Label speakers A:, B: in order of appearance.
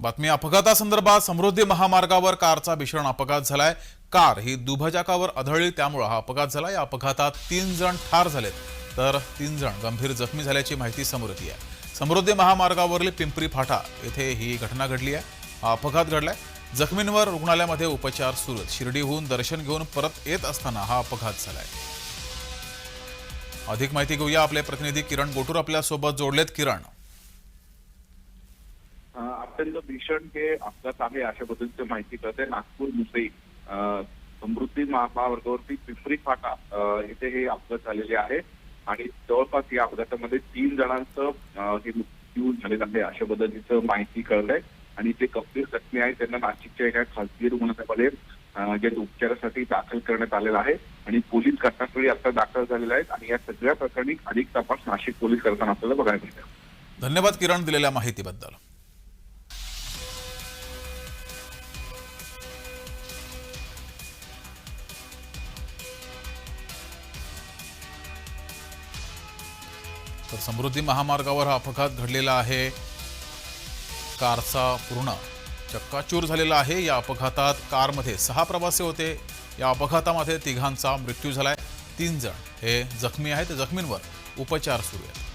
A: बातमी अपघातासंदर्भात समृद्धी महामार्गावर कारचा भीषण अपघात झालाय. कार ही दुभाजकावर आढळली त्यामुळं हा अपघात झाला. या अपघातात तीन जण ठार झालेत. तर तीन जण गंभीर जखमी झाल्याची माहिती समोर येते आहे. समृद्धी महामार्गावरील पिंपरी फाटा येथे ही घटना घडली आहे. हा अपघात घडलाय. जखमींवर रुग्णालयामध्ये उपचार सुरू शिर्डीहून दर्शन घेऊन परत येत असताना हा अपघात झालाय. अधिक माहिती घेऊया. आपले प्रतिनिधी किरण गोटूर आपल्यासोबत जोडलेत. किरण
B: अत्यंत भीषण हे अपघात आहे अशा पद्धतीची माहिती कळते. नागपूर मुंबई समृद्धी महामार्गावरती पिंपरी फाटा इथे हे अपघात झालेले आहे. आणि जवळपास या अपघातामध्ये तीन जणांचं हे मृत्यू झालेलं आहे अशा पद्धतीचं माहिती कळलंय आणि जे गंभीर जखमी आहेत त्यांना नाशिकच्या एका खासगी रुग्णालयामध्ये जे उपचारासाठी दाखल करण्यात आलेलं आहे. आणि पोलीस घटनास्थळी आता दाखल झालेले आहेत. आणि या सगळ्या प्रकरणी अधिक तपास नाशिक पोलीस करताना आपल्याला बघायला मिळतं.
A: धन्यवाद किरण दिलेल्या माहितीबद्दल. तर समृद्धी महामार्गावर हा अपघात घडलेला आहे. कारचा पूर्ण चक्काचूर झालेला आहे. या अपघातात कारमध्ये सहा प्रवासी होते. या अपघातामध्ये तिघांचा मृत्यू झाला आहे तीन जण हे जखमी आहेत. जखमींवर उपचार सुरू आहेत.